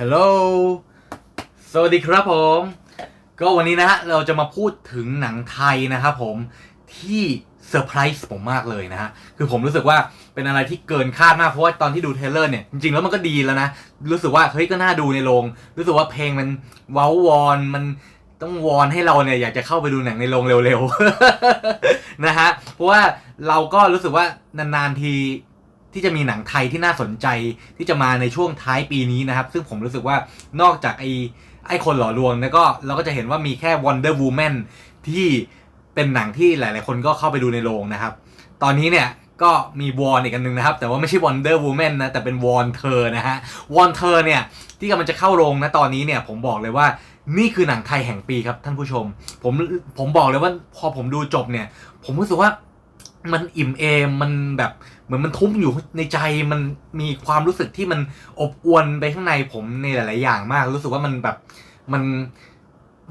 ฮัลโหล สวัสดีครับผม ก็วันนี้นะฮะเราจะมาพูดถึงหนังไทยนะครับผมที่เซอร์ไพรส์ผมมากเลยนะฮะ คือผมรู้สึกว่าเป็นอะไรที่เกินคาดมาก เพราะว่าตอนที่ดูเทเลอร์เนี่ย จริงๆแล้วมันก็ดีแล้วนะ รู้สึกว่าเฮ้ยก็น่าดูในโรง รู้สึกว่าเพลงมันเว้าวอน มันต้องวอนให้เราเนี่ยอยากจะเข้าไปดูหนังในโรงเร็วๆ นะฮะ เพราะว่าเราก็รู้สึกว่านานๆที ที่จะมีหนังไทยที่น่าสนใจที่จะมาในช่วงท้ายปีนี้นะครับ ซึ่งผมรู้สึกว่านอกจากไอ้ไอ้คนหล่อลวงแล้วก็เราก็จะเห็นว่ามีแค่ Wonder Woman ที่เป็นหนังที่หลาย ๆ คนก็เข้าไปดูในโรงนะครับ ตอนนี้เนี่ยก็มีวอนอีกอันหนึงนะครับ แต่ว่าไม่ใช่ Wonder Woman นะ แต่เป็นวอนเธอนะฮะวอนเธอเนี่ย ที่กำลังจะเข้าโรงนะตอนนี้เนี่ย ผมบอกเลยว่านี่คือหนังไทยแห่งปีครับท่านผู้ชม ผมผมบอกเลยว่าพอผมดูจบเนี่ย ผมรู้สึกว่า มันอิ่มเอมมันแบบเหมือนมันทุ้มอยู่ในใจมันมีความรู้สึกที่มันอบอวลไปข้างในผมในหลาย ๆ อย่างมาก รู้สึกว่ามันแบบมัน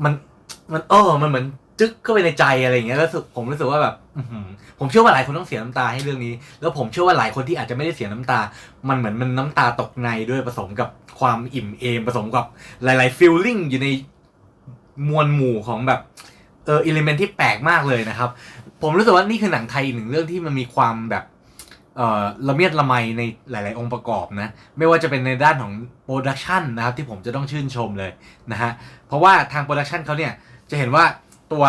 มันมันเออมันเหมือนจึ๊กเข้าไปในใจอะไรอย่างเงี้ยแล้วผมรู้สึกว่าแบบอืผมเชื่อว่าหลายคนต้องเสียน้ำตาให้เรื่องนี้ แล้วผมเชื่อว่าหลายคนที่อาจจะไม่ได้เสียน้ำตา มันเหมือนมันน้ำตาตกในด้วยผสมกับความอิ่มเอมผสมกับหลาย ๆฟีลลิ่งอยู่ในมวลหมู่ของแบบเอออิเลเมนที่แปลกมากเลยนะครับ ผมรู้สึกว่านี่คือหนังไทยอีกหนึ่งเรื่องที่มันมีความแบบเอ่อละเมียดละไมในหลาย ๆ องค์ประกอบนะ ไม่ว่าจะเป็นในด้านของโปรดักชันนะครับที่ผมจะต้องชื่นชมเลยนะฮะ เพราะว่าทางโปรดักชันเขาเนี่ยจะเห็นว่าตัว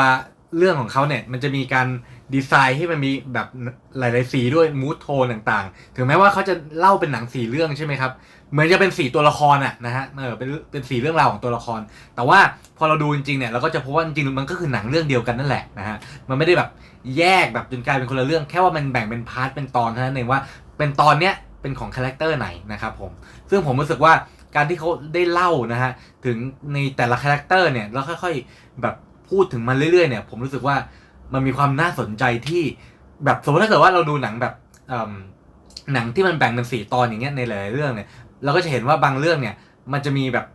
เรื่องของเขาเนี่ยมันจะมีการ ดีไซน์ให้มันมีแบบหลาย ๆ สีด้วยมูทโทนต่างๆ ถึงแม้ว่าเขาจะเล่าเป็นหนังสีเรื่องใช่ไหมครับ เหมือนจะเป็นสีตัวละครอะนะฮะเออเป็นเป็นสีเรื่องราวของตัวละคร แต่ว่าพอเราดูจริง ๆ เนี่ยเราก็จะพบว่าจริง ๆ มันก็คือหนังเรื่องเดียวกันนั่นแหละนะฮะมันไม่ได้แบบแยกแบบจนกลายเป็นคนละเรื่อง แค่ว่ามันแบ่งเป็นพาร์ทเป็นตอนเท่านั้นเองว่าเป็นตอนเนี้ยเป็นของคาแรคเตอร์ไหนนะครับผมซึ่งผมรู้สึกว่าการที่เขาได้เล่านะฮะถึงในแต่ละคาแรคเตอร์เนี่ยแล้วค่อย ๆ แบบพูดถึงมันเรื่อย ๆ เนี่ย ผมรู้สึกว่า มันมีความน่าสนใจที่แบบสมมติถ้าเกิดว่าเราดูหนังแบบหนังที่มันแบ่งเป็นสี่ตอนอย่างเงี้ยในหลายเรื่องเนี่ยเราก็จะเห็นว่าบางเรื่องเนี่ยมันจะมีแบบ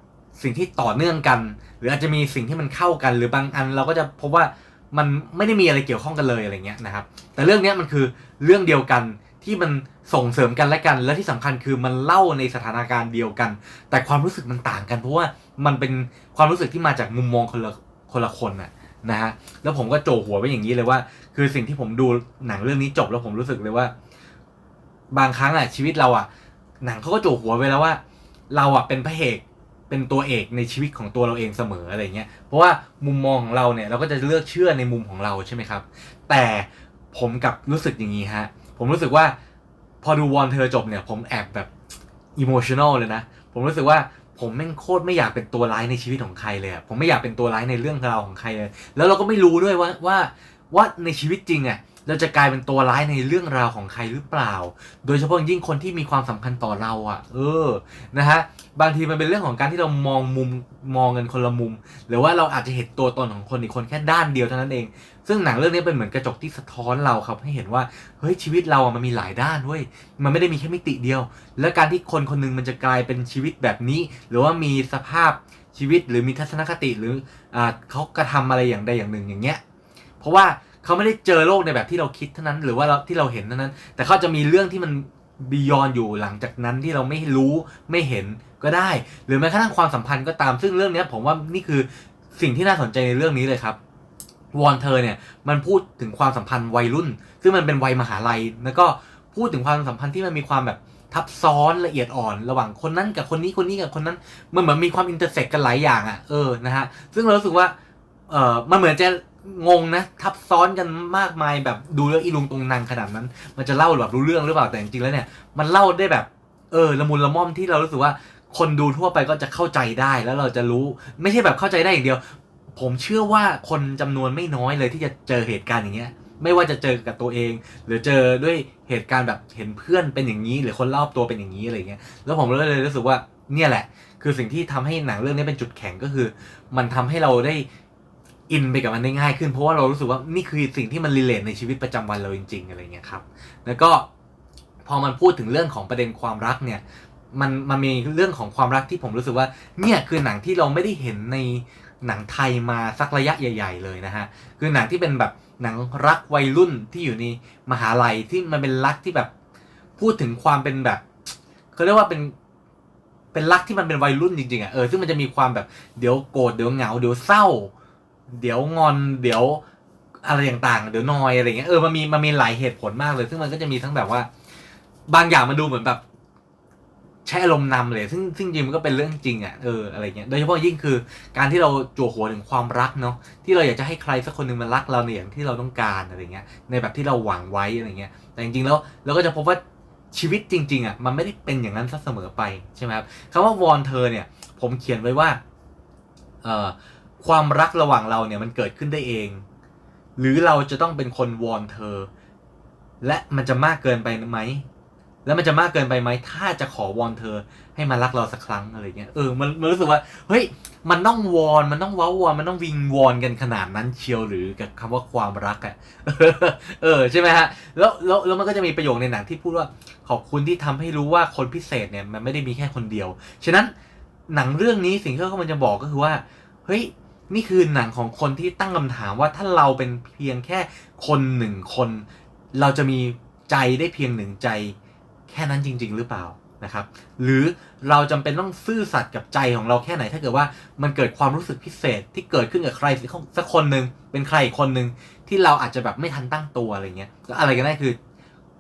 สิ่งที่ต่อเนื่องกัน หรืออาจจะมีสิ่งที่มันเข้ากัน หรือบางอันเราก็จะพบว่ามันไม่ได้มีอะไรเกี่ยวข้องกันเลยอะไรเงี้ยนะครับ แต่เรื่องนี้มันคือเรื่องเดียวกันที่มันส่งเสริมกันและกัน และที่สำคัญคือมันเล่าในสถานการณ์เดียวกัน แต่ความรู้สึกมันต่างกัน เพราะว่ามันเป็นความรู้สึกที่มาจากมุมมองคนละคนละคนน่ะ นะฮะแล้วผมก็โจหัวไปอย่างนี้เลยว่า คือสิ่งที่ผมดูหนังเรื่องนี้จบแล้วผมรู้สึกเลยว่า บางครั้งอะชีวิตเราอะหนังเขาก็โจหัวไปแล้วว่า เราอะเป็นพระเอกเป็นตัวเอกในชีวิตของตัวเราเองเสมออะไรเงี้ยเพราะว่ามุมมองของเราเนี่ยเราก็จะเลือกเชื่อในมุมของเราใช่ไหมครับ แต่ผมกับรู้สึกอย่างนี้ฮะผมรู้สึกว่าพอดูวอนเธอจบเนี่ย ผมแอบแบบอิโมชันอลเลยนะ ผมรู้สึกว่า ผมแม่งโคตรไม่อยากเป็นตัวร้ายในชีวิตของใครเลยอะผมไม่อยากเป็นตัวร้ายในเรื่องราวของใครเลย แล้วเราก็ไม่รู้ด้วยว่าว่าว่าในชีวิตจริงอะ เราจะกลายเป็นตัวร้ายในเรื่องราวของใครหรือเปล่า โดยเฉพาะยิ่งคนที่มีความสำคัญต่อเราอะ่ะ เออนะฮะบางทีมันเป็นเรื่องของการที่เรามองมุมมองกันคนละมุม หรือว่าเราอาจจะเห็นตัวตนของคนอีกคนแค่ด้านเดียวเท่านั้นเอง ซึ่งหนังเรื่องนี้เป็นเหมือนกระจกที่สะท้อนเราครับให้เห็นว่าเฮ้ยชีวิตเราอะมันมีหลายด้านเว้ยมันไม่ได้มีแค่มิติเดียว แล้วการที่คนคนหนึงมันจะกลายเป็นชีวิตแบบนี้ หรือว่ามีสภาพชีวิตหรือมีทัศนคติหรืออเขากระทำอะไรอย่างใดอย่างหนึ่งอย่างเงี้ย เพราะว่า เขาไม่ได้เจอโลกในแบบที่เราคิดเท่านั้น หรือว่าที่เราเห็นเท่านั้น แต่เขาจะมีเรื่องที่มันบียอนอยู่หลังจากนั้นที่เราไม่รู้ไม่เห็นก็ได้ หรือแม้กระทั่งความสัมพันธ์ก็ตามซึ่งเรื่องนี้ผมว่านี่คือสิ่งที่น่าสนใจในเรื่องนี้เลยครับวอนเธอเนี่ยมันพูดถึงความสัมพันธ์วัยรุ่น ซึ่งมันเป็นวัยมหาลัย แล้วก็พูดถึงความสัมพันธ์ที่มันมีความแบบทับซ้อนละเอียดอ่อนระหว่างคนนั้นกับคนนี้คนนี้กับคนนั้นมันเหมือนมีความอินเตอร์เซ็กกันหลายอย่างอะเออนะฮะซึ่งเรารู้สึกว่าเออมันเหมือนจะ งงนะทับซ้อนกันมากมายแบบดูแล้วอีลุงตรงนางขนาดนั้น มันจะเล่าแบบรู้เรื่องหรือเปล่าแต่จริงๆแล้วเนี่ยมันเล่าได้แบบเออละมุนละม่อมที่เรารู้สึกว่าคนดูทั่วไปก็จะเข้าใจได้แล้วเราจะรู้ ไม่ใช่แบบเข้าใจได้อย่างเดียว ผมเชื่อว่าคนจำนวนไม่น้อยเลยที่จะเจอเหตุการณ์อย่างเงี้ย ไม่ว่าจะเจอกับตัวเอง หรือเจอด้วยเหตุการณ์แบบเห็นเพื่อนเป็นอย่างนี้ หรือคนรอบตัวเป็นอย่างนี้อะไรเงี้ยแล้วผมเลยรู้สึกว่าเนี่ยแหละ คือสิ่งที่ทำให้หนังเรื่องนี้เป็นจุดแข็งก็คือ มันทำให้เราได้ อินไปกับมันได้ง่ายขึ้นเพราะว่าเรารู้สึกว่านี่คือสิ่งที่มันรีเลทในชีวิตประจำวันเราจริง ๆ อะไรเงี้ยครับ แล้วก็พอมันพูดถึงเรื่องของประเด็นความรักเนี่ยมันมันมีเรื่องของความรักที่ผมรู้สึกว่าเนี่ยคือหนังที่เราไม่ได้เห็นในหนังไทยมาสักระยะใหญ่ ๆ เลยนะฮะคือหนังที่เป็นแบบหนังรักวัยรุ่นที่อยู่ในมหาลัยที่มันเป็นรักที่แบบพูดถึงความเป็นแบบเขาเรียกว่าเป็นเป็นรักที่มันเป็นวัยรุ่นจริงๆอะเออซึ่งมันจะมีความแบบเดี๋ยวโกรธเดี๋ยวเหงาเดี๋ยวเศร้า เดี๋ยวงอนเดี๋ยวอะไรต่างๆ เดี๋ยวนอยอะไรเงี้ยเออมันมีมันมีหลายเหตุผลมากเลย ซึ่งมันก็จะมีทั้งแบบว่า บางอย่างมันดูเหมือนแบบใช้อารมณ์นำเลย ซึ่งซึ่งจริงมันก็เป็นเรื่องจริงอะเอออะไรเงี้ยโดยเฉพาะยิ่งคือการที่เราจั่วหัวถึงความรักเนาะที่เราอยากจะให้ใครสักคนหนึ่งมารักเราในอย่างที่เราต้องการอะไรเงี้ยในแบบที่เราหวังไว้อะไรเงี้ยแต่จริงๆแล้วเราก็จะพบว่าชีวิตจริง ๆอะมันไม่ได้เป็นอย่างนั้นซะเสมอไปใช่ไหมครับคำว่าวอนเธอเนี่ย ผมเขียนไว้ว่าเออ ความรักระหว่างเราเนี่ยมันเกิดขึ้นได้เอง หรือเราจะต้องเป็นคนวอนเธอ และมันจะมากเกินไปไหมแล้วมันจะมากเกินไปไหมถ้าจะขอวอนเธอให้มารักเราสักครั้งอะไรเงี้ยเออมันมันรู้สึกว่าเฮ้ยมันต้องวอนมันต้องว้าวอนมันต้องวิงวอนกันขนาดนั้นเชียวหรือกับคำว่าความรักอะ่ะเออใช่ไหมฮะแล้วแล้วแล้วมันก็จะมีประโยคในหนังที่พูดว่าขอบคุณที่ทำให้รู้ว่าคนพิเศษเนี่ยมันไม่ได้มีแค่คนเดียว ฉะนั้นหนังเรื่องนี้สิ่งที่เขากำลังจะบอกก็คือว่าเฮ้ย นี่คือหนังของคนที่ตั้งคำถามว่าถ้าเราเป็นเพียงแค่คนหนึ่งคน เราจะมีใจได้เพียงหนึ่งใจ แค่นั้นจริง ๆ หรือเปล่านะครับ หรือเราจำเป็นต้องซื่อสัตย์กับใจของเราแค่ไหน ถ้าเกิดว่ามันเกิดความรู้สึกพิเศษที่เกิดขึ้นกับใครสักคนหนึ่งเป็นใครอีกคนหนึ่งที่เราอาจจะแบบไม่ทันตั้งตัวอะไรเงี้ยอะไรกันได้คือ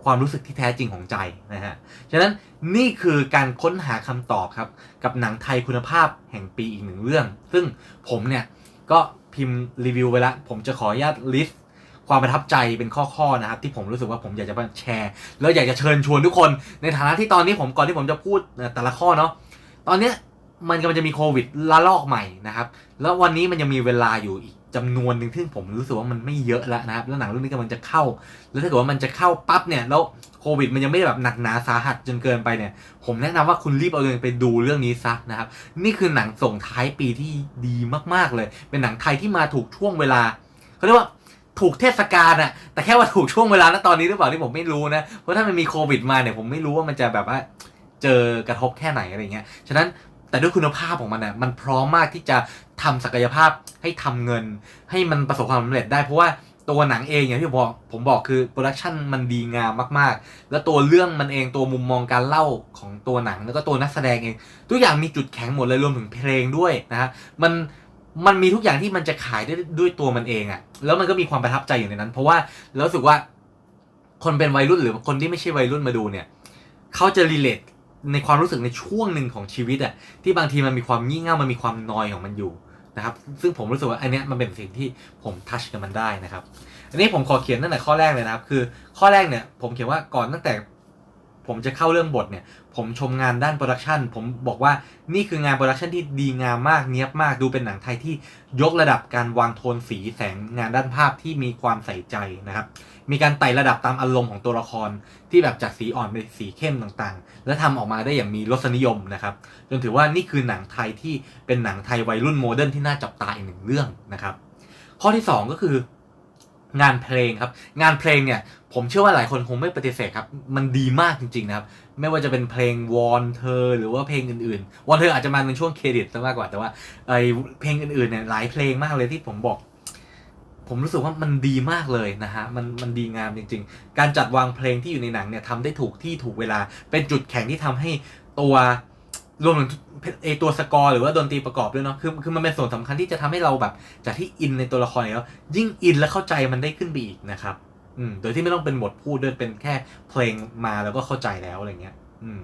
ความรู้สึกที่แท้จริงของใจนะฮะ ฉะนั้นนี่คือการค้นหาคำตอบครับ กับหนังไทยคุณภาพแห่งปีอีกหนึ่งเรื่อง ซึ่งผมเนี่ย ก็พิมพ์รีวิวไว้แล้วผมจะขออนุญาตลิสต์ความประทับใจเป็นข้อๆนะครับ ที่ผมรู้สึกว่าผมอยากจะมาแชร์ แล้วอยากจะเชิญชวนทุกคน ในฐานะที่ตอนนี้ผมก่อนที่ผมจะพูดแต่ละข้อเนาะตอนเนี้ยมันกำลังจะมีโควิดระลอกใหม่นะครับ แล้ววันนี้มันยังมีเวลาอยู่อีกจำนวนหนึ่งที่ผมรู้สึกว่ามันไม่เยอะแล้วนะครับ แล้วหนังเรื่องนี้กำลังจะเข้า แล้วถ้าเกิดว่ามันจะเข้าปั๊บเนี่ยแล้ว โควิดมันยังไม่ได้แบบหนักหนาสาหัสจนเกินไปเนี่ย ผมแนะนำว่าคุณรีบเอาเงินไปดูเรื่องนี้ซะนะครับ นี่คือหนังส่งท้ายปีที่ดีมากๆเลย เป็นหนังไทยที่มาถูกช่วงเวลาเขาเรียกว่าถูกเทศกาลอะแต่แค่ว่าถูกช่วงเวลาณตอนนี้หรือเปล่าที่ผมไม่รู้นะ เพราะถ้ามันมีโควิดมาเนี่ยผมไม่รู้ว่ามันจะแบบว่าเจอกระทบแค่ไหนอะไรเงี้ย ฉะนั้นแต่ด้วยคุณภาพของมันนี่ยมันพร้อมมากที่จะทำศักยภาพให้ทำเงิน ให้มันประสบความสำเร็จได้เพราะว่า ตัวหนังเองอย่างที่ผมบอกผมบอกคือโปรดักชันมันดีงามมากๆ แล้วตัวเรื่องมันเองตัวมุมมองการเล่าของตัวหนังแล้วก็ตัวนักแสดงเอง ทุกอย่างมีจุดแข็งหมดเลยรวมถึงเพลงด้วยนะฮะมันมันมีทุกอย่างที่มันจะขายได้ด้วยตัวมันเองอะ่ะแล้วมันก็มีความประทับใจอยู่ในนั้น เพราะว่าแล้วรู้สึกว่าคนเป็นวัยรุ่นหรือคนที่ไม่ใช่วัยรุ่นมาดูเนี่ยเขาจะรีเลทในความรู้สึกในช่วงหนึ่งของชีวิตอะที่บางทีมันมีความงี่เง่ามันมีความนอยของมันอยู่ นะครับ ซึ่งผมรู้สึกว่าอันเนี้ยมันเป็นสิ่งที่ผมทัชกับมันได้นะครับ อันนี้ผมขอเขียนตั้งแต่ข้อแรกเลยนะครับ คือข้อแรกเนี่ยผมเขียนว่าก่อนตั้งแต่ผมจะเข้าเรื่องบทเนี่ย ผมชมงานด้านโปรดักชันผมบอกว่านี่คืองานโปรดักชันที่ดีงามมากเนี้ยบมากดูเป็นหนังไทยที่ยกระดับการวางโทนสีแสงงานด้านภาพที่มีความใส่ใจนะครับ มีการไต่ระดับตามอารมณ์ของตัวละครที่แบบจากสีอ่อนไปสีเข้มต่างๆ และทำออกมาได้อย่างมีรสนิยมนะครับ จนถือว่านี่คือหนังไทยที่เป็นหนังไทยวัยรุ่นโมเดิร์นที่น่าจับตาอีกหนึ่งเรื่องนะครับ ข้อที่ 2 ก็คืองานเพลงครับ งานเพลงเนี่ยผมเชื่อว่าหลายคนคงไม่ปฏิเสธครับ มันดีมากจริงๆนะครับ ไม่ว่าจะเป็นเพลงวอนเธอหรือว่าเพลงอื่นๆวอนเธออาจจะมาในช่วงเครดิตซะมากกว่าแต่ว่าไอเพลงอื่นๆเนี่ยหลายเพลงมากเลยที่ผมบอก ผมรู้สึกว่ามันดีมากเลยนะฮะมันมันดีงามจริง ๆ การจัดวางเพลงที่อยู่ในหนังเนี่ยทำได้ถูกที่ถูกเวลา เป็นจุดแข็งที่ทำให้ตัวรวมถึงไอตัวสกอร์หรือว่าดนตรีประกอบด้วยเนาะคือคือมันเป็นส่วนสำคัญที่จะทำให้เราแบบจากที่อินในตัวละครแล้วยิ่งอินและเข้าใจมันได้ขึ้นไปอีกนะครับ อืมโดยที่ไม่ต้องเป็นบทพูดด้วยเป็นแค่เพลงมาแล้วก็เข้าใจแล้วอะไรเงี้ย อืม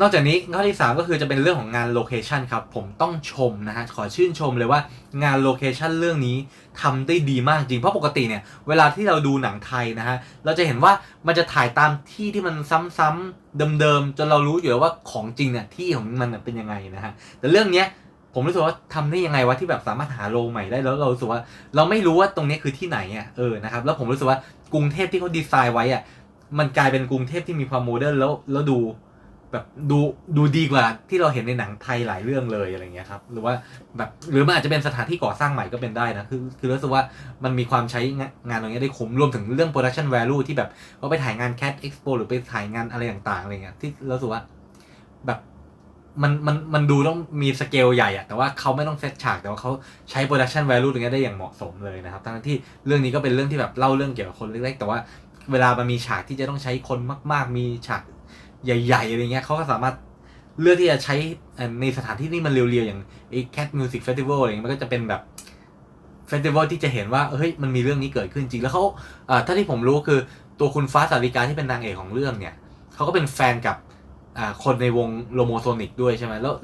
นอกจากนี้ข้อที่ 3 ก็คือจะเป็นเรื่องของงานโลเคชันครับ ผมต้องชมนะฮะขอชื่นชมเลยว่างานโลเคชันเรื่องนี้ทำได้ดีมากจริง เพราะปกติเนี่ย เวลาที่เราดูหนังไทยนะฮะเราจะเห็นว่ามันจะถ่ายตามที่ที่มันซ้ำๆเดิมๆจนเรารู้อยู่แล้วว่าของจริงเนี่ยที่ของมันเป็นยังไงนะฮะแต่เรื่องเนี้ย ผมรู้สึกว่าทำได้ยังไงวะที่แบบสามารถหาโรงใหม่ได้แล้วเรารู้สึกว่า เราไม่รู้ว่าตรงนี้คือที่ไหนอะเออนะครับแล้วผมรู้สึกว่ากรุงเทพที่เขาดีไซน์ไว้อะมันกลายเป็นกรุงเทพที่มีความโมเดิร์นแล้วแล้วดูแบบดูดูดีกว่าที่เราเห็นในหนังไทยหลายเรื่องเลยอะไรเงี้ยครับหรือว่าแบบหรือมันอาจจะเป็นสถานที่ก่อสร้างใหม่ก็เป็นได้นะคือคือรู้สึกว่ามันมีความใช้งานตรงนี้ได้คุ้มรวมถึงเรื่อง production value ที่แบบว่าไปถ่ายงาน cat expo หรือไปถ่ายงานอะไรต่างๆอะไรเงี้ยที่รู้สึกว่า มันมันมันดูต้องมีสเกลใหญ่อะแต่ว่าเขาไม่ต้องเซตฉากแต่ว่าเขาใช้ production value ตรงนี้ได้อย่างเหมาะสมเลยนะครับทั้งที่เรื่องนี้ก็เป็นเรื่องที่แบบเล่าเรื่องเกี่ยวกับคนเล็กๆแต่ว่าเวลามันมีฉากที่จะต้องใช้คนมาก ๆ มีฉากใหญ่ ๆ อะไรเงี้ยเขาก็สามารถเลือกที่จะใช้ในสถานที่ที่มันเรียวๆ อย่างไอ้ Cat Music Festival อะไรเงี้ยมันก็จะเป็นแบบเฟสติวัลที่จะเห็นว่าเฮ้ยมันมีเรื่องนี้เกิดขึ้นจริง แล้วเขาเอ่อถ้าที่ผมรู้คือตัวคุณฟ้าสาริกาที่เป็นนางเอกของเรื่องเนี่ยเขาก็เป็นแฟนกับ อ่าคนในวงโลโมโซนิกด้วยใช่ไหมแล้ว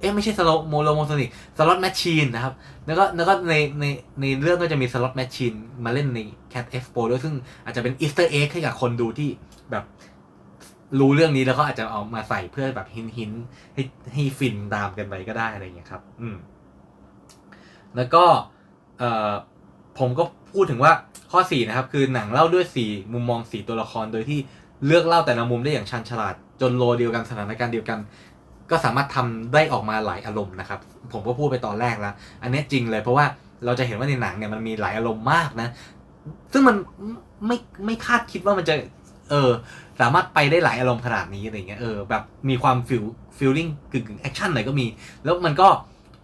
เอ๊ะไม่ใช่สโลโมโลโมโซนิกสล็อตแมชชีนนะครับ แล้วก็แล้วก็ในในในเรื่องก็จะมีสล็อตแมชชีนมาเล่นใน Cat Expo ด้วยซึ่งอาจจะเป็นอีสเตอร์เอ็กให้กับคนดูที่แบบรู้เรื่องนี้แล้วก็อาจจะเอามาใส่เพื่อแบบหินหินให้ให้ฟินตามกันไปก็ได้อะไรอย่างเงี้ยครับ อืม แล้วก็เอ่อผมก็พูดถึงว่าข้อ 4 นะครับ คือหนังเล่าด้วย 4 มุมมอง 4 ตัวละครโดยที่เลือกเล่าแต่ละมุมได้อย่างชันฉลาด จนโลเดียวกันสถานการณ์เดียวกัน ก็สามารถทำได้ออกมาหลายอารมณ์นะครับ ผมก็พูดไปตอนแรกแล้ว อันนี้จริงเลยเพราะว่าเราจะเห็นว่าในหนังเนี่ยมันมีหลายอารมณ์มากนะ ซึ่งมันไม่ไม่คาดคิดว่ามันจะ เออสามารถไปได้หลายอารมณ์ขนาดนี้อะไรเงี้ยเออแบบมีความฟิลฟิลลิ่งกึ่งกึ่งแอคชั่นหน่อยก็มี แล้วมันก็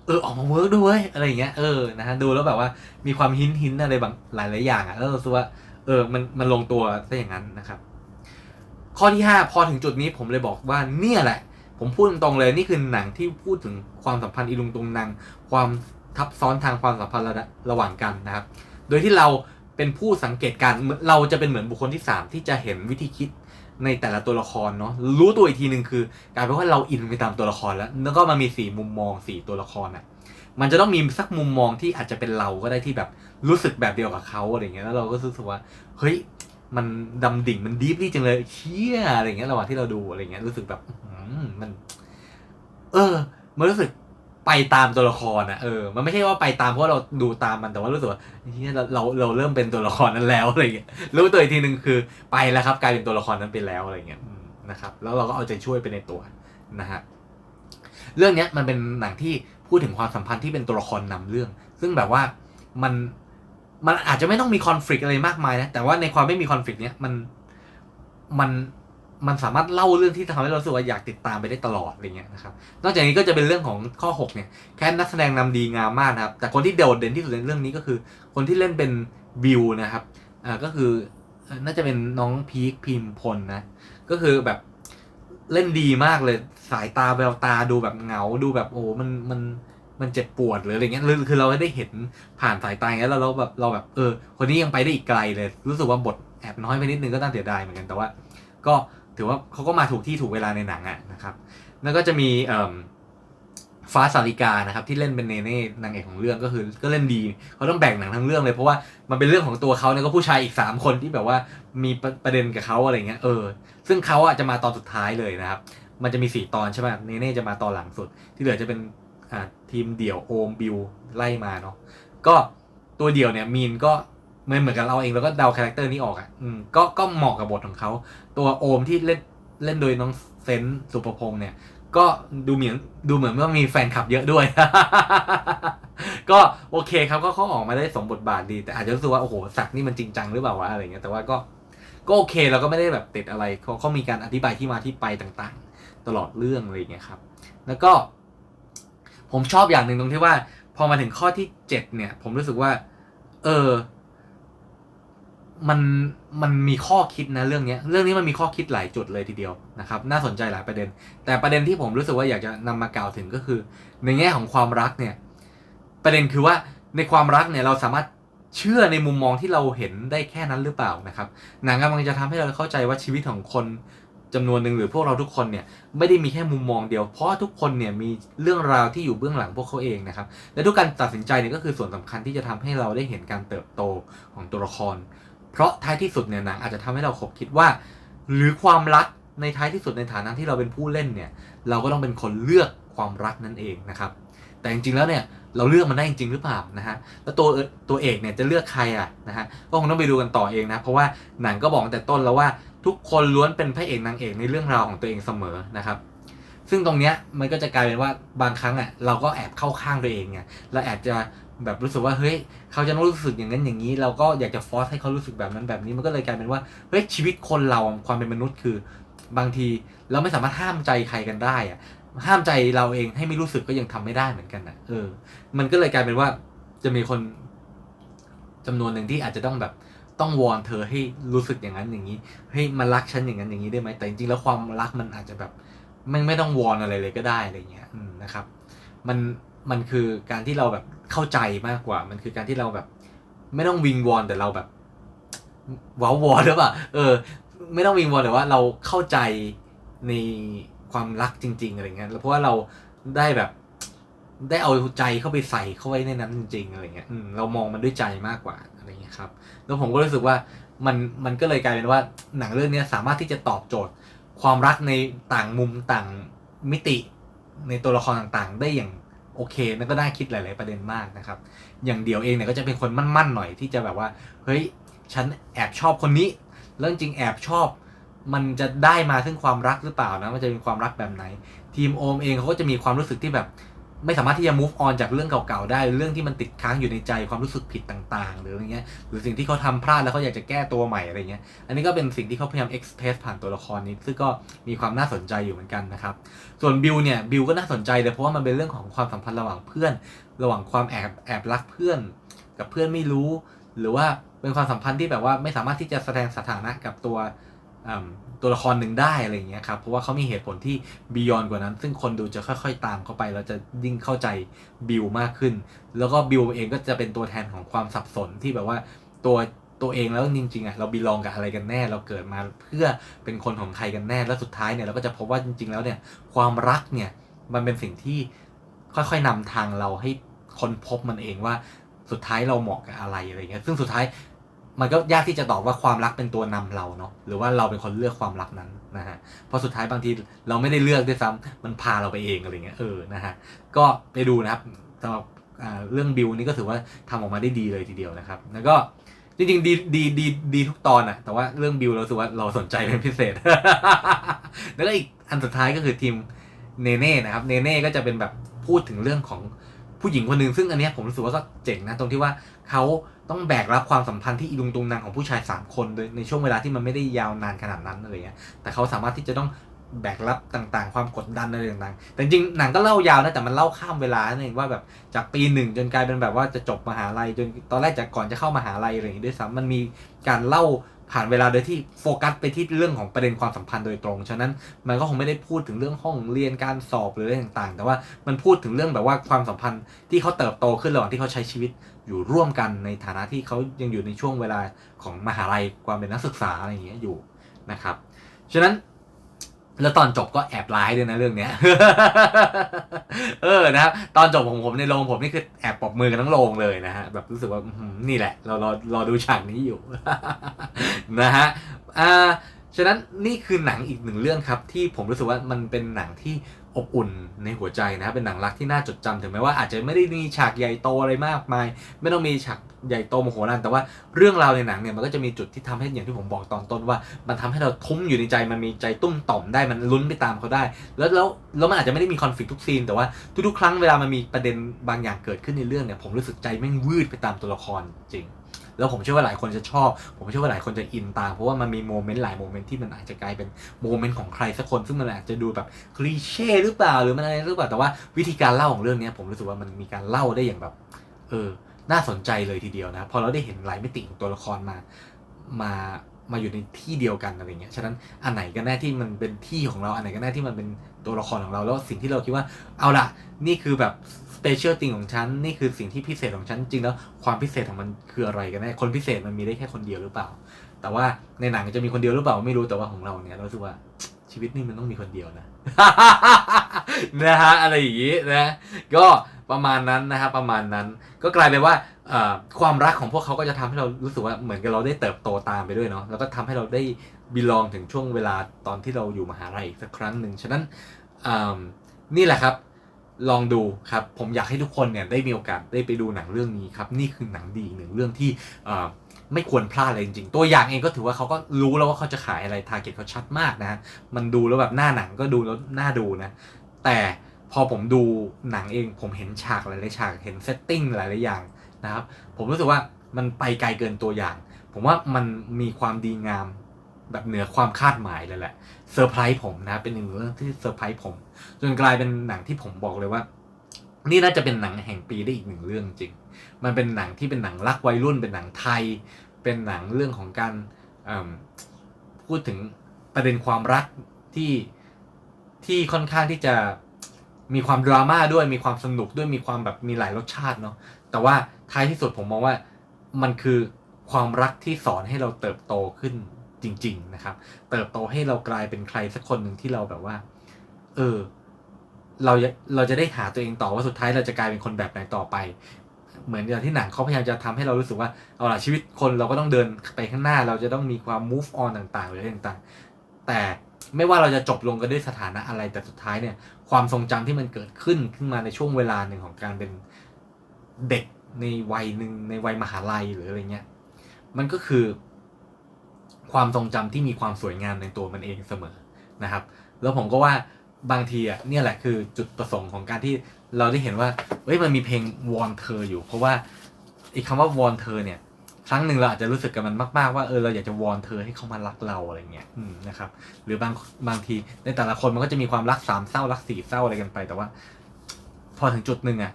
เออออกมาเวิร์กด้วยอะไรอย่างเงี้ยเออนะฮะดูแล้วแบบว่ามีความหินหินอะไรบางหลายหลายอย่างอะแล้วเราสึกว่าเออมันมันลงตัวซะอย่างนั้นนะครับ ข้อที่ 5 พอถึงจุดนี้ผมเลยบอกว่าเนี่ยแหละ ผมพูดตรงๆเลยนี่คือหนังที่พูดถึงความสัมพันธ์อีลุงตุงนางความทับซ้อนทางความสัมพันธ์ระระหว่างกันนะครับ โดยที่เราเป็นผู้สังเกตการเราจะเป็นเหมือนบุคคลที่ 3 ที่จะเห็นวิธีคิดในแต่ละตัวละครเนาะรู้ตัวอีกทีหนึ่งคือกลายเป็นว่าเราอินไปตามตัวละครแล้ว แล้วก็มามีสี่มุมมองสี่ตัวละครอะมันจะต้องมีสักมุมมองที่อาจจะเป็นเราก็ได้ที่แบบรู้สึกแบบเดียวกับเขาอะไรเงี้ยแล้วเราก็รู้สึกว่าเฮ้ย มันดำดิ่งมันดีฟลี่จังเลยเชี่ยอะไรเงี้ยระหว่างที่เราดูอะไรเงี้ยรู้สึกแบบมัน เออ มันรู้สึกไปตามตัวละครอะเออมันไม่ใช่ว่าไปตามเพราะเราดูตามมันแต่ว่ารู้สึกว่าเฮียเราเราเราเริ่มเป็นตัวละครนั้นแล้วอะไรเงี้ยรู้ตัวอีกทีหนึ่งคือไปแล้วครับ กลายเป็นตัวละครนั้นไปแล้วอะไรเงี้ยนะครับ แล้วเราก็เอาใจช่วยไปในตัวนะฮะเรื่องเนี้ยมันเป็นหนังที่พูดถึงความสัมพันธ์ที่เป็นตัวละครนำเรื่อง ซึ่งแบบว่ามัน มันอาจจะไม่ต้องมีคอน FLICT อะไรมากมายนะ แต่ว่าในความไม่มีคอน FLICT เนี้ยมันมันมันสามารถเล่าเรื่องที่ทำให้เรารู้สึกว่าอยากติดตามไปได้ตลอดอะไรเงี้ยนะครับ นอกจากนี้ก็จะเป็นเรื่องของข้อ 6 เนี่ย แค่นักแสดงนำดีงามมากนะครับ แต่คนที่โดดเด่นที่สุดในเรื่องนี้ก็คือ คนที่เล่นเป็นบิวนะครับ อ่า ก็คือเอ่อน่าจะเป็นน้องพีคพิมพลนะ ก็คือแบบเล่นดีมากเลย สายตาแววตาดูแบบเหงา ดูแบบโอ้ มัน มัน มันเจ็บปวดหรืออะไรเงี้ยคือคือเราได้เห็นผ่านสายตาอย่างเงี้ยแล้วเราแบบเราแบบเออ คนนี้ยังไปได้อีกไกลเลย รู้สึกว่าบทแอบน้อยไปนิดนึงก็น่าเสียดายเหมือนกันแต่ว่า ก็ถือว่าเขาก็มาถูกที่ถูกเวลาในหนังอะนะครับ แล้วก็จะมีเอ่อฟ้าสาริกานะครับที่เล่นเป็นเนเน่นางเอกของเรื่องก็คือก็เล่นดีเขาต้องแบ่งหนังทั้งเรื่องเลยเพราะว่ามันเป็นเรื่องของตัวเขาเนี่ยก็ผู้ชายอีกสามคนที่แบบว่ามีประเด็นกับเขาอะไรเงี้ยเออ ซึ่งเขาอะจะมาตอนสุดท้ายเลยนะครับ มันจะมีสี่ตอนใช่ไหมเนเน่จะมาตอนหลังสุด ที่เหลือจะเป็นอ่า ทีมเดี่ยวโอมบิวไล่มาเนาะก็ตัวเดี่ยวเนี่ยมีนก็เหมือนเหมือนกับเราเองแล้วก็เดาคาแรคเตอร์นี้ออกอะ่ะอืมก็ก็เหมาะกับบทของเขา ตัวโอมที่เล่นเล่นโดยน้องเซนสุประพงษ์เนี่ย ก็ดูเหมือนดูเหมือนว่ามีแฟนคลับเยอะด้วย ก็โอเคครับก็เขาออกมาได้สมบทบาทดี แต่อาจจะรู้สึกว่าโอ้โหสักนี่มันจริงจังหรือเปล่าวะอะไรเงี้ยแต่ว่าก็ก็โอเคเราก็ไม่ได้แบบติดอะไรเขาเขามีการอธิบายที่มาที่ไปต่างๆ ตลอดเรื่องอะไรเงี้ยครับ แล้วก็ ผมชอบอย่างหนึ่งตรงที่ว่า พอมาถึงข้อที่เจ็ดเนี่ย ผมรู้สึกว่า เออ มันมันมีข้อคิดนะเรื่องนี้เรื่องนี้มันมีข้อคิดหลายจุดเลยทีเดียวนะครับ น่าสนใจหลายประเด็น แต่ประเด็นที่ผมรู้สึกว่าอยากจะนำมากล่าวถึงก็คือ ในแง่ของความรักเนี่ย ประเด็นคือว่าในความรักเนี่ยเราสามารถเชื่อในมุมมองที่เราเห็นได้แค่นั้นหรือเปล่านะครับ หนังกำลังจะทำให้เราเข้าใจว่าชีวิตของคน จำนวนหนึ่งหรือพวกเราทุกคนเนี่ยไม่ได้มีแค่มุมมองเดียว เพราะทุกคนเนี่ยมีเรื่องราวที่อยู่เบื้องหลังพวกเขาเองนะครับ และทุกการตัดสินใจเนี่ยก็คือส่วนสำคัญที่จะทำให้เราได้เห็นการเติบโตของตัวละคร เพราะท้ายที่สุดเนี่ยหนังอาจจะทำให้เราขบคิดว่า หรือความรักในท้ายที่สุดในฐานะที่เราเป็นผู้เล่นเนี่ยเราก็ต้องเป็นคนเลือกความรักนั่นเองนะครับ แต่จริงๆแล้วเนี่ยเราเลือกมันได้จริงหรือเปล่านะฮะ แล้วตัวตัวเอกเนี่ยจะเลือกใครอะนะฮะ ก็คงต้องไปดูกันต่อเองนะ เพราะว่าหนังก็บอกตั้งแต่ต้นแล้วว่า ทุกคนล้วนเป็นพระเอกนางเอกในเรื่องราวของตัวเองเสมอนะครับ ซึ่งตรงเนี้ยมันก็จะกลายเป็นว่าบางครั้งอะเราก็แอบเข้าข้างตัวเองไงเราแอบจะแบบรู้สึกว่าเฮ้ยเขาจะต้องรู้สึกอย่างนั้นอย่างนี้ เราก็อยากจะฟอสให้เขารู้สึกแบบนั้นแบบนี้มันก็เลยกลายเป็นว่าเฮ้ยชีวิตคนเราความเป็นมนุษย์คือบางทีเราไม่สามารถห้ามใจใครกันได้อะห้ามใจเราเองให้ไม่รู้สึกก็ยังทำไม่ได้เหมือนกันนะเออ มันก็เลยกลายเป็นว่าจะมีคนจำนวนหนึ่งที่อาจจะต้องแบบ ต้องวอนเธอให้รู้สึกอย่างนั้นอย่างนี้ให้มารักฉันอย่างนั้นอย่างนี้ได้ไหมแต่จริงๆแล้วความรักมันอาจจะแบบไม่ไม่ต้องวอนอะไรเลยก็ได้อะไรเงี้ยนะครับ มันมันคือการที่เราแบบเข้าใจมากกว่า มันคือการที่เราแบบ ไม่ต้องวิงวอนแต่เราแบบว้าววอนหรือเปล่าเออ ไม่ต้องวิงวอนแต่ว่าเราเข้าใจในความรักจริง ๆอะไรเงี้ยเพราะว่าเราได้แบบได้เอาใจเข้าไปใส่เข้าไว้ในนั้นจริงๆอะไรเงี้ยเรามองมันด้วยใจมากกว่า อะไรเงี้ยครับแล้วผมก็รู้สึกว่ามันมันก็เลยกลายเป็นว่าหนังเรื่องนี้สามารถที่จะตอบโจทย์ ความรักในต่างมุมต่างมิติในตัวละครต่างๆ ได้อย่างโอเคนั่นก็น่าคิดหลาย ๆประเด็นมากนะครับ อย่างเดียวเองเนี่ยก็จะเป็นคนมั่นๆหน่อยที่จะแบบว่า เฮ้ยฉันแอบชอบคนนี้เรื่องจริงแอบชอบ มันจะได้มาซึ่งความรักหรือเปล่านะมันจะเป็นความรักแบบไหน ทีมโอมเองเขาก็จะมีความรู้สึกที่แบบ ไม่สามารถที่จะ move on จากเรื่องเก่าๆได้ เรื่องที่มันติดค้างอยู่ในใจความรู้สึกผิดต่าง ๆ หรืออะไรเงี้ยหรือสิ่งที่เขาทำพลาดแล้วเขาอยากจะแก้ตัวใหม่อะไรเงี้ยอันนี้ก็เป็นสิ่งที่เขาพยายาม express ผ่านตัวละครนี้ซึ่งก็มีความน่าสนใจอยู่เหมือนกันนะครับส่วนบิวเนี่ยบิวก็น่าสนใจเลยเพราะว่ามันเป็นเรื่องของความสัมพันธ์ระหว่างเพื่อน ระหว่างความแอบแอบรักเพื่อน กับเพื่อนไม่รู้ หรือว่าเป็นความสัมพันธ์ที่แบบว่าไม่สามารถที่จะแสดงสถานะกับตัว ตัวละครหนึ่งได้อะไรอย่างเงี้ยครับเพราะว่าเขามีเหตุผลที่บียอนกว่านั้น ซึ่งคนดูจะค่อย ๆ ตามเข้าไปแล้วจะยิ่งเข้าใจบิวมากขึ้น แล้วก็บิวเองก็จะเป็นตัวแทนของความสับสนที่แบบว่าตัวตัวเองแล้วจริงๆอะเราบีลองกับอะไรกันแน่เราเกิดมาเพื่อเป็นคนของใครกันแน่แล้วสุดท้ายเนี่ยเราก็จะพบว่าจริง ๆ แล้วเนี่ยความรักเนี่ยมันเป็นสิ่งที่ค่อยๆนำทางเราให้ค้นพบมันเองว่าสุดท้ายเราเหมาะกับอะไรอะไรเงี้ยซึ่งสุดท้าย มันก็ยากที่จะตอบว่าความรักเป็นตัวนำเราเนาะหรือว่าเราเป็นคนเลือกความรักนั้นนะฮะเพราะสุดท้ายบางทีเราไม่ได้เลือกด้วยซ้ำมันพาเราไปเองอะไรเงี้ยเออนะฮะก็ไปดูนะครับสำหรับอ่าเรื่องบิวนี่ก็ถือว่าทำออกมาได้ดีเลยทีเดียวนะครับ แล้วก็จริงๆดีดีดีดีทุกตอนอะแต่ว่าเรื่องบิวเราสึกว่าเราสนใจเป็นพิเศษ แล้วก็อีกอันสุดท้ายก็คือทีมเนเน่นะครับเนเน่ก็จะเป็นแบบพูดถึงเรื่องของ ผู้หญิงคนหนึ่งซึ่งอันนี้ผมรู้สึกว่าก็เจ๋งนะตรงที่ว่าเขาต้องแบกรับความสัมพันธ์ที่อีลุงตุงนางของผู้ชายสามคนโดยในช่วงเวลาที่มันไม่ได้ยาวนานขนาดนั้นอะไรเงี้ยแต่เขาสามารถที่จะต้องแบกรับต่างๆ ความกดดันอะไรต่างๆ แต่จริงหนังก็เล่ายาวนะแต่มันเล่าข้ามเวลานั่นเองว่าแบบจากปีหนึ่งจนกลายเป็นแบบว่าจะจบมหาลัยจนตอนแรกจากก่อนจะเข้ามหาลัยอะไรอย่างงี้ด้วยซ้ำมันมีการเล่า ผ่านเวลาโดยที่โฟกัสไปที่เรื่องของประเด็นความสัมพันธ์โดยตรง ฉะนั้นมันก็คงไม่ได้พูดถึงเรื่องห้องเรียนการสอบหรืออะไรต่างๆ แต่ว่ามันพูดถึงเรื่องแบบว่าความสัมพันธ์ที่เขาเติบโตขึ้นระหว่างที่เขาใช้ชีวิตอยู่ร่วมกันในฐานะที่เขายังอยู่ในช่วงเวลาของมหาลัยความเป็นนักศึกษาอะไรอย่างเงี้ยอยู่นะครับ ฉะนั้น แล้วตอนจบก็แอบร้ายด้วยนะเรื่องเนี้ย เออนะครับตอนจบของผมในโรงผมนี่คือแอบปรบมือกันทั้งโรงเลยนะฮะแบบรู้สึกว่านี่แหละ เรารอรอดูฉากนี้อยู่ นะฮะอ่าฉะนั้นนี่คือหนังอีกหนึ่งเรื่องครับ ที่ผมรู้สึกว่ามันเป็นหนังที่ อบอุ่นในหัวใจนะครับเป็นหนังรักที่น่าจดจำถึงแม้ว่าอาจจะไม่ได้มีฉากใหญ่โตอะไรมากมาย ไม่ต้องมีฉากใหญ่โตมโหฬารแต่ว่าเรื่องราวในหนังเนี่ยมันก็จะมีจุดที่ทำให้อย่างที่ผมบอกตอนต้นว่า มันทำให้เราทุ้มอยู่ในใจมันมีใจตุ้มต่อมได้มันลุ้นไปตามเขาได้ แล้วแล้วแล้วมันอาจจะไม่ได้มีคอนฟ lict ทุกซีนแต่ว่าทุกๆครั้งเวลามันมีประเด็นบางอย่างเกิดขึ้นในเรื่องเนี่ยผมรู้สึกใจแม่งวืดไปตามตัวละครจริง แล้วผมเชื่อว่าหลายคนจะชอบ ผมเชื่อว่าหลายคนจะอินตามเพราะว่ามันมีโมเมนต์หลายโมเมนต์ที่มันอาจจะกลายเป็นโมเมนต์ของใครสักคนซึ่งมันอาจจะดูแบบคลีเช่หรือเปล่าหรือมันอะไรหรือเปล่าแต่ว่าวิธีการเล่าของเรื่องนี้ผมรู้สึกว่ามันมีการเล่าได้อย่างแบบ เออ น่าสนใจเลยทีเดียวนะพอเราได้เห็นหลายมิติของตัวละครมามามาอยู่ในที่เดียวกันอะไรเงี้ย ฉะนั้นอันไหนกันแน่ที่มันเป็นที่ของเรา อันไหนกันแน่ที่มันเป็นตัวละครของเรา แล้วสิ่งที่เราคิดว่า เอาล่ะนี่คือแบบ สเปเชียลติงของฉัน นี่คือสิ่งที่พิเศษของฉัน จริงแล้วความพิเศษของมันคืออะไรกันแน่คนพิเศษมันมีได้แค่คนเดียวหรือเปล่า แต่ว่าในหนังจะมีคนเดียวหรือเปล่าไม่รู้แต่ว่าของเราเนี่ยเรารู้สึกว่าชีวิตนี่มันต้องมีคนเดียวนะ นะฮะอะไรอย่างงี้นะ ก็ประมาณนั้นนะครับประมาณนั้น ก็กลายเป็นว่าความรักของพวกเขาก็จะทำให้เรารู้สึกว่าเหมือนกับเราได้เติบโตตามไปด้วยเนาะแล้วก็ทำให้เราได้บิลองถึงช่วงเวลาตอนที่เราอยู่มหาลัยอีกสักครั้งหนึ่งฉะนั้นนี่แหละครับ ลองดูครับ ผมอยากให้ทุกคนเนี่ยได้มีโอกาสได้ไปดูหนังเรื่องนี้ครับ นี่คือหนังดีหนึ่งเรื่องที่ไม่ควรพลาดเลยจริงๆ ตัวอย่างเองก็ถือว่าเขาก็รู้แล้วว่าเขาจะขายอะไรทาร์เก็ตเขาชัดมากนะฮะมันดูแล้วแบบหน้าหนังก็ดูแล้วน่าดูนะ แต่พอผมดูหนังเองผมเห็นฉากหลายๆฉากเห็นเซตติ้งหลายๆอย่างนะครับ ผมรู้สึกว่ามันไปไกลเกินตัวอย่าง ผมว่ามันมีความดีงาม แบบเหนือความคาดหมายเลยแหละเซอร์ไพรส์ผมนะเป็นหนึ่งเรื่องที่เซอร์ไพรส์ผม จนกลายเป็นหนังที่ผมบอกเลยว่า นี่น่าจะเป็นหนังแห่งปีได้อีกหนึ่งเรื่องจริง มันเป็นหนังที่เป็นหนังรักวัยรุ่น เป็นหนังไทย เป็นหนังเรื่องของการพูดถึงประเด็นความรักที่ที่ค่อนข้างที่จะมีความดราม่าด้วยมีความสนุกด้วยมีความแบบมีหลายรสชาติเนาะแต่ว่าท้ายที่สุดผมมองว่ามันคือความรักที่สอนให้เราเติบโตขึ้น จริง ๆ นะครับ เติบโตให้เรากลายเป็นใครสักคนหนึ่งที่เราแบบว่า เออ เราจะเราจะได้หาตัวเองต่อว่าสุดท้ายเราจะกลายเป็นคนแบบไหนต่อไป เหมือนอย่างที่หนังเขาพยายามจะทำให้เรารู้สึกว่าเอาล่ะชีวิตคนเราก็ต้องเดินไปข้างหน้า เราจะต้องมีความ move on ต่างๆหรืออะไรต่างๆ แต่ไม่ว่าเราจะจบลงกันด้วยสถานะอะไรแต่สุดท้ายเนี่ย ความทรงจำที่มันเกิดขึ้นขึ้นมาในช่วงเวลาหนึ่งของการเป็นเด็กในวัยหนึ่งในวัยมหาลัยหรืออะไรเงี้ย มันก็คือ ความทรงจำที่มีความสวยงามในตัวมันเองเสมอนะครับ แล้วผมก็ว่าบางทีอะเนี่ยแหละคือจุดประสงค์ของการที่เราได้เห็นว่าเฮ้ยมันมีเพลงวอนเธออยู่ เพราะว่าอีกคำว่าวอนเธอเนี่ยครั้งหนึ่งเราอาจจะรู้สึกกับมันมาก ๆ ว่าเออเราอยากจะวอนเธอให้เขามารักเราอะไรเงี้ยนะครับ หรือบางบางทีในแต่ละคนมันก็จะมีความรักสามเศร้ารักสี่เศร้าอะไรกันไป แต่ว่า พอถึงจุดหนึ่งอะ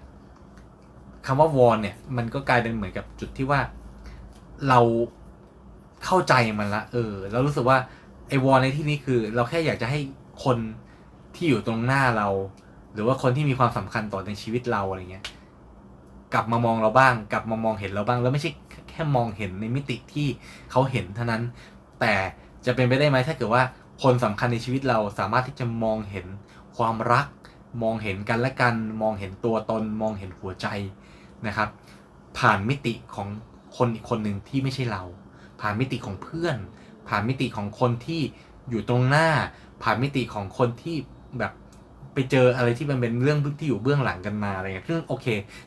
คำว่าวอนเนี่ย มันก็กลายเป็นเหมือนกับจุดที่ว่า เรา เข้าใจมันละ เออ แล้วรู้สึกว่าไอ้วอนในที่นี้คือ เราแค่อยากจะให้คนที่อยู่ตรงหน้าเรา หรือว่าคนที่มีความสำคัญต่อในชีวิตเราอะไรเงี้ย กลับมามองเราบ้าง กลับมามองเห็นเราบ้าง แล้วไม่ใช่แค่มองเห็นในมิติที่เขาเห็นเท่านั้น แต่จะเป็นไปได้ไหมถ้าเกิดว่าคนสำคัญในชีวิตเราสามารถที่จะมองเห็นความรัก มองเห็นกันและกัน มองเห็นตัวตน มองเห็นหัวใจนะครับ ผ่านมิติของคนอีกคนหนึ่งที่ไม่ใช่เรา ผ่านมิติของเพื่อน ผ่านมิติของคนที่อยู่ตรงหน้า ผ่านมิติของคนที่แบบไปเจออะไรที่มันเป็นเรื่องที่อยู่เบื้องหลังกันมาอะไรเงี้ยซึ่งโอเค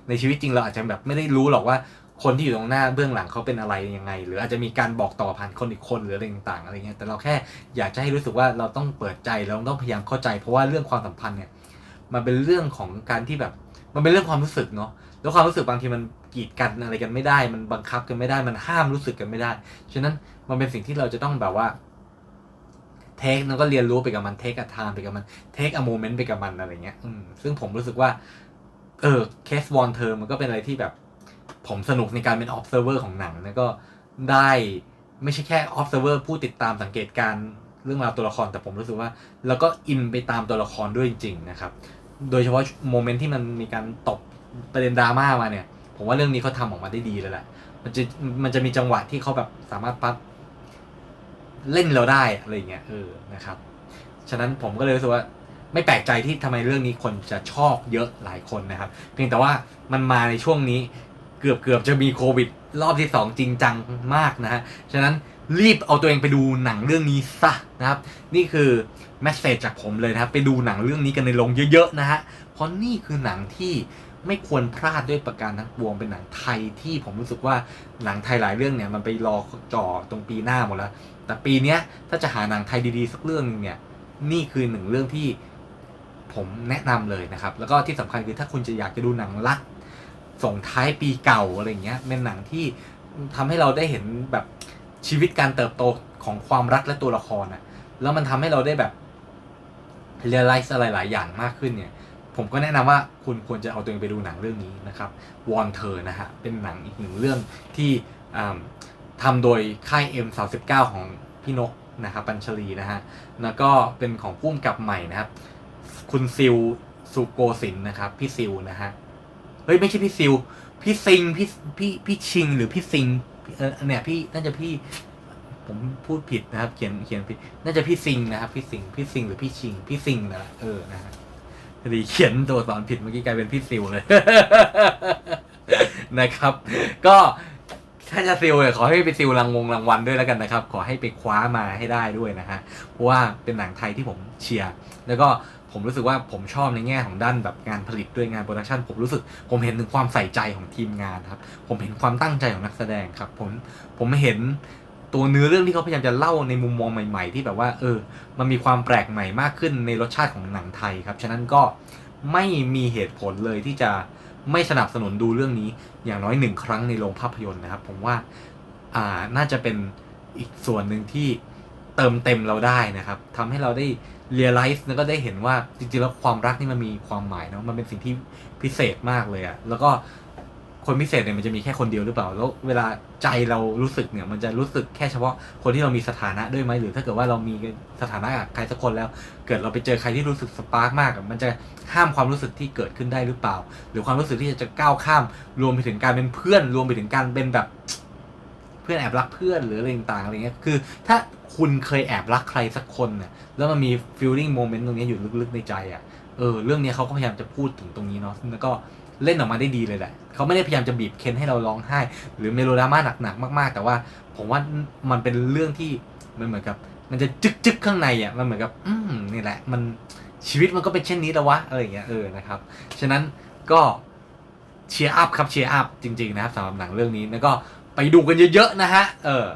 ในชีวิตจริงเราอาจจะแบบไม่ได้รู้หรอกว่าคนที่อยู่ตรงหน้าเบื้องหลังเขาเป็นอะไรยังไง หรืออาจจะมีการบอกต่อผ่านคนอีกคนหรืออะไรต่างๆอะไรเงี้ยแต่เราแค่อยากจะให้รู้สึกว่าเราต้องเปิดใจเราต้องพยายามเข้าใจ เพราะว่าเรื่องความสัมพันธ์เนี่ยมันเป็นเรื่องของการที่แบบ มันเป็นเรื่องความรู้สึกเนาะแล้วความรู้สึกบางทีมัน กีดกันอะไรกันไม่ได้ มันบังคับกันไม่ได้ มันห้ามรู้สึกกันไม่ได้ ฉะนั้นมันเป็นสิ่งที่เราจะต้องแบบว่าเทคแล้วก็เรียนรู้ไปกับมันเทคอะทามไปกับมันเทคอะโมเมนต์ไปกับมันอะไรเงี้ยอืมซึ่งผมรู้สึกว่า เออเคสวอนเทอร์มันก็เป็นอะไรที่แบบ ผมสนุกในการเป็น observer ของหนังแล้วก็ได้ไม่ใช่แค่ observer ผู้ติดตามสังเกตการเรื่องราวตัวละครแต่ผมรู้สึกว่า แล้วก็อินไปตามตัวละครด้วยจริง ๆ นะครับ โดยเฉพาะโมเมนต์ที่มันมีการตบประเด็นดราม่ามาเนี่ย ผมว่าเรื่องนี้เขาทำออกมาได้ดีเลยแหละ มันจะมันจะมีจังหวะที่เขาแบบสามารถปั๊บเล่นเราได้อะไรอย่างเงี้ยเออนะครับ ฉะนั้นผมก็เลยรู้สึกว่าไม่แปลกใจที่ทำไมเรื่องนี้คนจะชอบเยอะหลายคนนะครับ เพียงแต่ว่ามันมาในช่วงนี้เกือบเกือบจะมีโควิด รอบที่ 2 จริงจังมากนะฮะ ฉะนั้นรีบเอาตัวเองไปดูหนังเรื่องนี้ซะนะครับ นี่คือแมสเซจจากผมเลยนะครับ ไปดูหนังเรื่องนี้กันในโรงเยอะๆนะฮะเพราะนี่คือหนังที่ ไม่ควรพลาดด้วยประการทั้งปวงเป็นหนังไทยที่ผมรู้สึกว่าหนังไทยหลายเรื่องเนี่ยมันไปรอจ่อตรงปีหน้าหมดแล้ว แต่ปีเนี้ยถ้าจะหาหนังไทยดีๆสักเรื่องหนึงเนี่ยนี่คือหนึ่งเรื่องที่ผมแนะนำเลยนะครับ แล้วก็ที่สำคัญคือถ้าคุณจะอยากจะดูหนังรักส่งท้ายปีเก่าอะไรเงี้ยเป็นหนังที่ทำให้เราได้เห็นแบบชีวิตการเติบโตของความรักและตัวละครอะแล้วมันทำให้เราได้แบบเรียลไลซ์อะไรหลายอย่างมากขึ้นเนี่ย ผมก็แนะนำว่าคุณควรจะเอาตัวเองไปดูหนังเรื่องนี้นะครับวอนเธอนะฮะเป็นหนังอีกหนึ่งเรื่องที่อ่าทำโดยค่าย M39 ของพี่นกนะครับปัญชลีนะฮะแล้วก็เป็นของพุ่มกับใหม่นะครับ คุณซิลสุโกสินนะครับ พี่ซิลนะฮะเฮ้ยไม่ใช่พี่ซิลพี่ซิงพี่พี่พี่ชิงหรือพี่ซิงเออเนี่ยพี่น่าจะพี่ผมพูดผิดนะครับ เขียนเขียนผิดน่าจะพี่ซิงนะครับ พี่ซิงพี่ซิงหรือพี่ชิง พี่ซิงนะเออนะฮะ พอดีเขียนตัวสอนผิดเมื่อกี้กลายเป็นพี่ซิลเลย นะครับ ก็ถ้าจะซิลเนี่ยขอให้ไปซิลรางวงรางวัลด้วยแล้วกันนะครับ ขอให้ไปคว้ามาให้ได้ด้วยนะฮะเพราะว่าเป็นหนังไทยที่ผมเชียร์แล้วก็ผมรู้สึกว่าผมชอบในแง่ของด้านแบบงานผลิตด้วยงานโปรดักชันผมรู้สึก ผมเห็นถึงความใส่ใจของทีมงานครับ ผมเห็นความตั้งใจของนักแสดงครับ ผมผมเห็น ตัวเนื้อเรื่องที่เขาพยายามจะเล่าในมุมมองใหม่ๆ ที่แบบว่า เออ มันมีความแปลกใหม่มากขึ้นในรสชาติของหนังไทยครับ ฉะนั้นก็ไม่มีเหตุผลเลยที่จะไม่สนับสนุนดูเรื่องนี้อย่างน้อยหนึ่งครั้งในโรงภาพยนตร์นะครับ ผมว่าอ่าน่าจะเป็นอีกส่วนหนึ่งที่เติมเต็มเราได้นะครับทำให้เราได้เรียลไลซ์แล้วก็ได้เห็นว่าจริงๆแล้วความรักนี่มันมีความหมายเนาะมันเป็นสิ่งที่พิเศษมากเลยอะแล้วก็ คนพิเศษเนี่ยมันจะมีแค่คนเดียวหรือเปล่า แล้วเวลาใจเรารู้สึกเนี่ย มันจะรู้สึกแค่เฉพาะคนที่เรามีสถานะด้วยไหมหรือถ้าเกิดว่าเรามีสถานะกับใครสักคนแล้ว เกิดเราไปเจอใครที่รู้สึกสปาร์กมากมันจะห้ามความรู้สึกที่เกิดขึ้นได้หรือเปล่า หรือความรู้สึกที่จะก้าวข้าม รวมไปถึงการเป็นเพื่อน รวมไปถึงการเป็นแบบเพื่อนแอบรักเพื่อนหรืออะไรต่างๆอะไรเงี้ย คือ ถ้าคุณเคยแอบรักใครสักคนเนี่ยแล้วมันมี feeling moment ตรงนี้อยู่ลึกๆในใจอะ เออ เรื่องนี้เขาก็พยายามจะพูดถึงตรงนี้เนาะ แล้วก็ เล่นออกมาได้ดีเลยแหละเขาไม่ได้พยายามจะบีบเค้นให้เราร้องไห้ หรือเมโลดราม่าหนักๆมาก ๆ แต่ว่าผมว่ามันเป็นเรื่องที่มันเหมือนกับ มันจะจึกๆข้างในอะมันเหมือนกับ อืมนี่แหละ มันชีวิตมันก็เป็นเช่นนี้แล้ววะอะไรอย่างเงี้ยเออนะครับฉะนั้นก็เชียร์อัพครับเชียร์อัพจริง ๆ นะครับสำหรับหนังเรื่องนี้แล้วก็ไปดูกันเยอะๆนะฮะเออ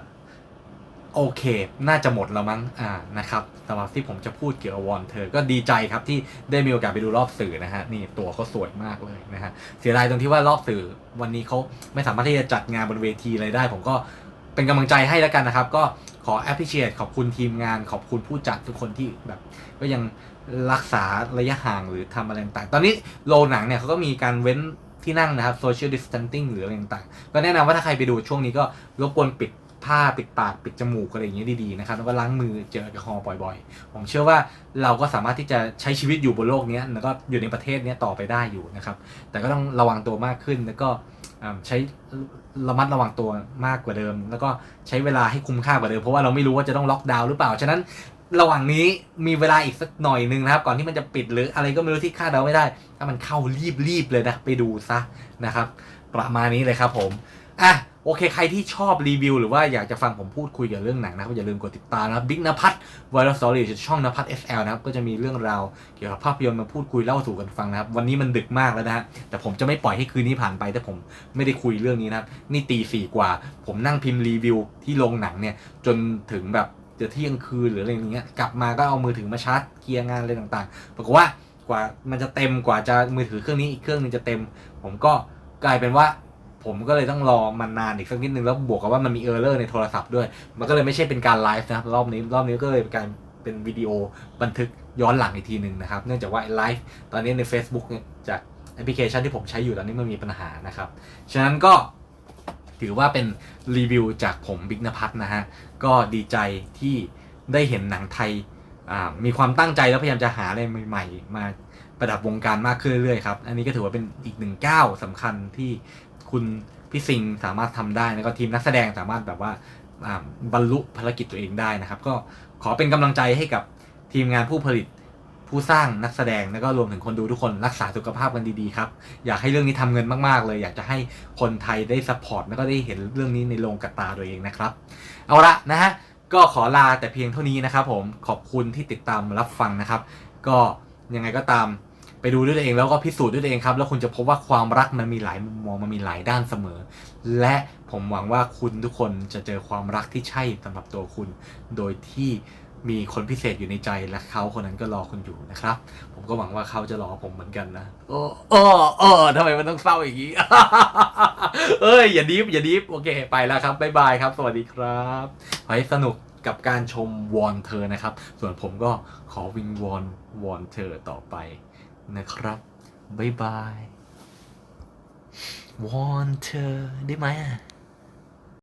โอเค น่าจะหมดแล้วมั้ง อ่า นะครับสำหรับที่ผมจะพูดเกี่ยวกับวอนเธอ ก็ดีใจครับที่ได้มีโอกาสไปดูรอบสื่อนะฮะ นี่ตัวเขาสวยมากเลยนะฮะ เสียดายตรงที่ว่ารอบสื่อวันนี้เขาไม่สามารถที่จะจัดงานบนเวทีอะไรได้ ผมก็เป็นกำลังใจให้แล้วกันนะครับ ก็ขอ appreciate ขอบคุณทีมงาน ขอบคุณผู้จัดทุกคนที่แบบ ก็ยังรักษาระยะห่างหรือทำอะไรต่าง ตอนนี้โรงหนังเนี่ยเขาก็มีการเว้นที่นั่งนะครับ social distancing หรืออะไรต่าง ก็แนะนำว่าถ้าใครไปดูช่วงนี้ก็รบกวนปิด ผ้าปิดปากปิดจมูกอะไรอย่างเงี้ยดีๆนะครับแล้วก็ล้างมือเจลแอลกอฮอล์บ่อยๆ ผมเชื่อว่าเราก็สามารถที่จะใช้ชีวิตอยู่บนโลกนี้แล้วก็อยู่ในประเทศนี้ต่อไปได้อยู่นะครับ แต่ก็ต้องระวังตัวมากขึ้นแล้วก็ใช้ระมัดระวังตัวมากกว่าเดิม แล้วก็ใช้เวลาให้คุ้มค่ากว่าเดิมเพราะว่าเราไม่รู้ว่าจะต้องล็อกดาวน์หรือเปล่าฉะนั้นระหว่างนี้มีเวลาอีกสักหน่อยหนึ่งนะครับ ก่อนที่มันจะปิดหรืออะไรก็ไม่รู้ที่คาดเดาไม่ได้ ถ้ามันเข้ารีบรีบเลยนะไปดูซะนะครับ ประมาณนี้เลยครับผมอะ โอเค ใครที่ชอบรีวิว หรือว่าอยากจะฟังผมพูดคุยเกี่ยวกับเรื่องหนังนะครับ อย่าลืมกดติดตามนะครับบิ๊กนภัทรไวรัสตอรี่ช่องนภัทร SL นะครับ ก็จะมีเรื่องราวเกี่ยวกับภาพยนตร์มาพูดคุยเล่าสู่กันฟังนะครับ วันนี้มันดึกมากแล้วนะฮะ แต่ผมจะไม่ปล่อยให้คืนนี้ผ่านไปถ้าผมไม่ได้คุยเรื่องนี้นะครับ นี่ตีสี่กว่า ผมนั่งพิมพ์รีวิวที่โรงหนังเนี่ย จนถึงแบบจะเที่ยงคืนหรืออะไรอย่างเงี้ย กลับมาก็เอามือถือมาชาร์จเคลียร์งานอะไรต่างๆ ปรากฏว่ากว่ามันจะเต็มกว่าจะมือถือเครื่องนี้อีกเครื่องนึงจะเต็ม ผมก็กลายเป็นว่า ผมก็เลยต้องรอมันนานอีกสักนิดนึงแล้วบวกกับว่ามันมีเออร์เลอร์ในโทรศัพท์ด้วย มันก็เลยไม่ใช่เป็นการไลฟ์นะครับรอบนี้รอบนี้ก็เลยเป็นการเป็นวิดีโอบันทึกย้อนหลังอีกทีหนึ่งนะครับ เนื่องจากว่าไลฟ์ตอนนี้ใน Facebook เนี่ยจากแอปพลิเคชันที่ผมใช้อยู่ตอนนี้มันมีปัญหานะครับ ฉะนั้นก็ถือว่าเป็นรีวิวจากผมบิ๊กนภัทรนะฮะ ก็ดีใจที่ได้เห็นหนังไทยมีความตั้งใจแล้วพยายามจะหาอะไรใหม่ ๆ มาประดับวงการมากขึ้นเรื่อยๆครับ อันนี้ก็ถือว่าเป็นอีกหนึ่งก้าวสำคัญที่ คุณพี่สิงสามารถทำได้แล้วก็ทีมนักแสดงสามารถแบบว่าบรรลุภารกิจตัวเองได้นะครับ ก็ขอเป็นกำลังใจให้กับทีมงานผู้ผลิตผู้สร้างนักแสดงแล้วก็รวมถึงคนดูทุกคนรักษาสุขภาพกันดีๆครับ อยากให้เรื่องนี้ทำเงินมากๆ เลย อยากจะให้คนไทยได้ซัพพอร์ตแล้วก็ได้เห็นเรื่องนี้ในโรงกับตาตัวเองนะครับ เอาละนะฮะก็ขอลาแต่เพียงเท่านี้นะครับผมขอบคุณที่ติดตามรับฟังนะครับ ก็ยังไงก็ตาม ไปดูด้วยตัวเองแล้วก็พิสูจน์ด้วยตัวเองครับ แล้วคุณจะพบว่าความรักมันมีหลายมุมมองมันมีหลายด้านเสมอ และผมหวังว่าคุณทุกคนจะเจอความรักที่ใช่สำหรับตัวคุณ โดยที่มีคนพิเศษอยู่ในใจและเขาคนนั้นก็รอคุณอยู่นะครับ ผมก็หวังว่าเขาจะรอผมเหมือนกันนะโอ้โอ้โอ้ทำไมมันต้องเศร้าอย่างนี้เอ้ยอย่าดิฟอย่าดิฟโอเคไปแล้วครับบ๊ายบายครับ สวัสดีครับขอให้สนุกกับการชมวอนเธอนะครับ ส่วนผมก็ขอวิงวอนวอนเธอต่อไป นะครับ บ๊ายบาย วอนเธอได้ไหมอะ